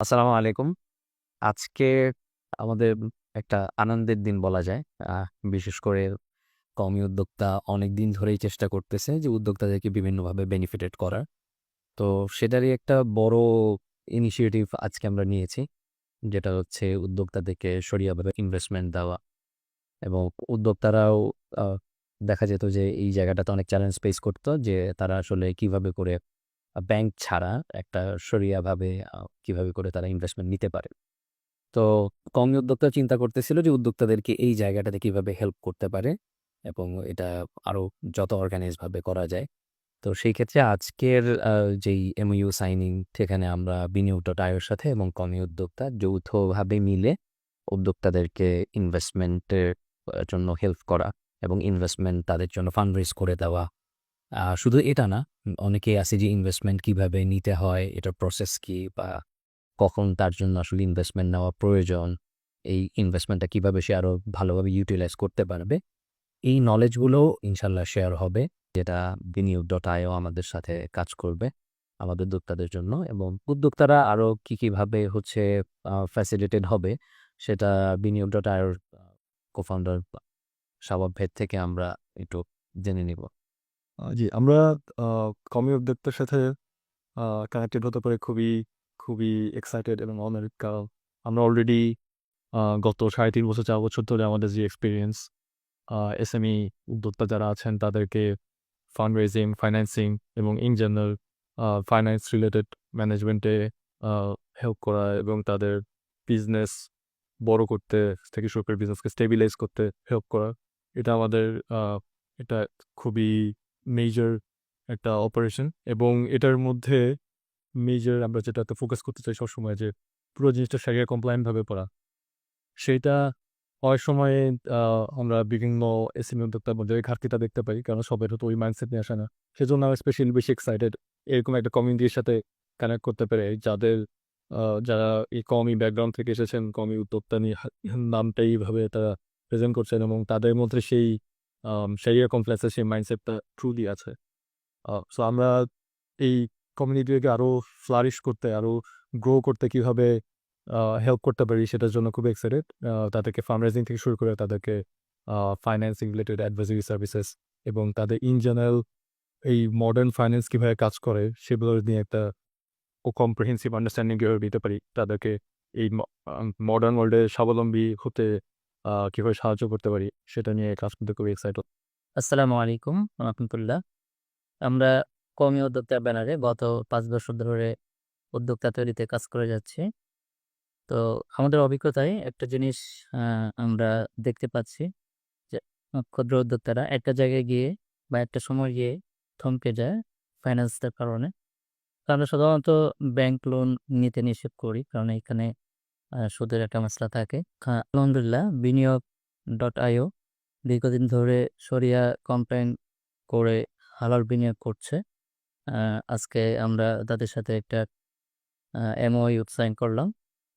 আসসালামু আলাইকুম। আজকে আমাদের একটা আনন্দের দিন বলা যায়। বিশেষ করে কওমি উদ্যোক্তা অনেক দিন ধরেই চেষ্টা করতেছে যে উদ্যোক্তাদেরকে বিভিন্নভাবে বেনিফিটেড করার। তো সেটারই একটা বড় ইনিশিয়েটিভ আজকে আমরা নিয়েছি। যেটা হচ্ছে উদ্যোক্তাদেরকে সরিয়াভাবে ইনভেস্টমেন্ট দেওয়া এবং উদ্যোক্তারাও দেখা যেত যে এই জায়গাটাতে অনেক চ্যালেঞ্জ ফেস করতো যে তারা আসলে কীভাবে করে ব্যাংক ছাড়া একটা সরিয়াভাবে কীভাবে করে তারা ইনভেস্টমেন্ট নিতে পারে। তো কওমি উদ্যোক্তা চিন্তা করতেছিল যে উদ্যোক্তাদেরকে এই জায়গাটাতে কীভাবে হেল্প করতে পারে এবং এটা আরও যত অর্গানাইজ ভাবে করা যায়। তো সেই ক্ষেত্রে আজকের যেই এমওইউ সাইনিং সেখানে আমরা বিনিয়োগ আইও সাথে এবং কওমি উদ্যোক্তা যৌথভাবে মিলে উদ্যোক্তাদেরকে ইনভেস্টমেন্টের জন্য হেল্প করা এবং ইনভেস্টমেন্ট তাদের জন্য ফান্ড রেইজ করে দেওয়া। শুধু এটা না, উম অনেকেই আছে যে ইনভেস্টমেন্ট কীভাবে নিতে হয়, এটার প্রসেস কি বা কখন তার জন্য আসলে ইনভেস্টমেন্ট নেওয়া প্রয়োজন, এই ইনভেস্টমেন্টটা কীভাবে সে আরও ভালোভাবে ইউটিলাইজ করতে পারবে। এই নলেজগুলোও ইনশাল্লাহ শেয়ার হবে। যেটা বিনিয়োগ ডট আইও আমাদের সাথে কাজ করবে আমাদের উদ্যোক্তাদের জন্য এবং উদ্যোক্তারা আরও কি, কীভাবে হচ্ছে ফ্যাসিলিটেড হবে সেটা বিনিয়োগ ডট আইওর আ co-founder শাবাব ভাইয়ের থেকে আমরা একটু জেনে নিব। জি, আমরা আ কওমি উদ্যোক্তার সাথে কানেক্টেড হতে পেরে খুবই, খুবই এক্সাইটেড এবং অনারেড কারণ আমরা অলরেডি গত ৩.৫ বছর ৪ বছর ধরে আমাদের যে এক্সপেরিয়েন্স আ এসএমই উদ্যোক্তা যারা আছেন তাদেরকে ফান্ড রেইজিং, ফাইন্যান্সিং এবং ইন জেনারেল ফাইন্যান্স রিলেটেড ম্যানেজমেন্টে হেল্প করা এবং তাদের বিজনেস বড় করতে থেকে শুরু করে বিজনেসকে স্টেবিলাইজ করতে হেল্প করা। এটা আমাদের এটা খুবই মেজর একটা অপারেশন এবং এটার মধ্যে মেজর আমরা যেটা যেটাতে ফোকাস করতে চাই সবসময় যে পুরো জিনিসটা শারিয়া কমপ্লায়েন্ট ভাবে পড়া। সেইটা অনেক সময়ে আমরা বিভিন্ন এসএমই উদ্যোক্তার মধ্যে ঘাটতিটা দেখতে পাই। কারণ সবাই হয়তো ওই মাইন্ডসেট নিয়ে আসে না। সেজন্য আমরা স্পেশালি বেশি এক্সাইটেড এরকম একটা কমিউনিটির সাথে কানেক্ট করতে পেরে যাদের যারা এই কওমি ব্যাকগ্রাউন্ড থেকে এসেছেন, কওমি উদ্যোক্তা নিয়ে নামটা এইভাবে তারা প্রেজেন্ট করছেন এবং তাদের মধ্যে সেই আম শারিয়া কমপ্লেক্স সেই মাইন্ডসেটটা ট্রুলি আছে। সো আমরা এই কমিউনিটিকে আরও ফ্লারিশ করতে, আরও গ্রো করতে কীভাবে হেল্প করতে পারি সেটার জন্য খুব এক্সাইটেড। তাদেরকে ফান্ড রেইজিং থেকে শুরু করে তাদেরকে ফাইন্যান্সিং রিলেটেড অ্যাডভাইজারি সার্ভিসেস এবং তাদের ইন জেনারেল এই মডার্ন ফাইন্যান্স কীভাবে কাজ করে সেগুলো নিয়ে একটা ও কম্প্রিহেন্সিভ আন্ডারস্ট্যান্ডিং কীভাবে দিতে পারি। তাদেরকে এই মডার্ন ওয়ার্ল্ডে স্বাবলম্বী হতে কীভাবে সাহায্য করতে পারি সেটা নিয়ে কাজ করতে খুবই এক্সাইটেড। আসসালামু আলাইকুম রাহমাতুল্লাহ। আমরা কওমি উদ্যোক্তা ব্যানারে গত পাঁচ বছর ধরে উদ্যোক্তা তৈরিতে কাজ করে যাচ্ছি। তো আমাদের অভিজ্ঞতায় একটা জিনিস আমরা দেখতে পাচ্ছি যে ক্ষুদ্র উদ্যোক্তারা একটা জায়গায় গিয়ে বা একটা সময় গিয়ে থমকে যায় ফাইন্যান্সের কারণে। আমরা সাধারণত ব্যাংক লোন নিতে নিষেধ করি। কারণ এখানে সুদের একটা মাসলা থাকে। আলহামদুলিল্লাহ বিনিয়োগ ডট আইও দীর্ঘদিন ধরে শরিয়া কমপ্লেন করে হালাল বিনিয়োগ করছে। আজকে আমরা তাদের সাথে একটা এমওইউ সাইন করলাম।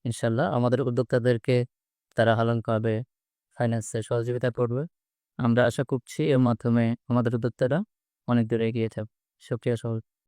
ইনশাআল্লাহ আমাদের উদ্যোক্তাদেরকে তারা হালালভাবে ফাইন্যান্সে সহযোগিতা করবে। আমরা আশা করছি এর মাধ্যমে আমাদের উদ্যোক্তারা অনেক দূর এগিয়ে যাবে। শুকরিয়া সবাই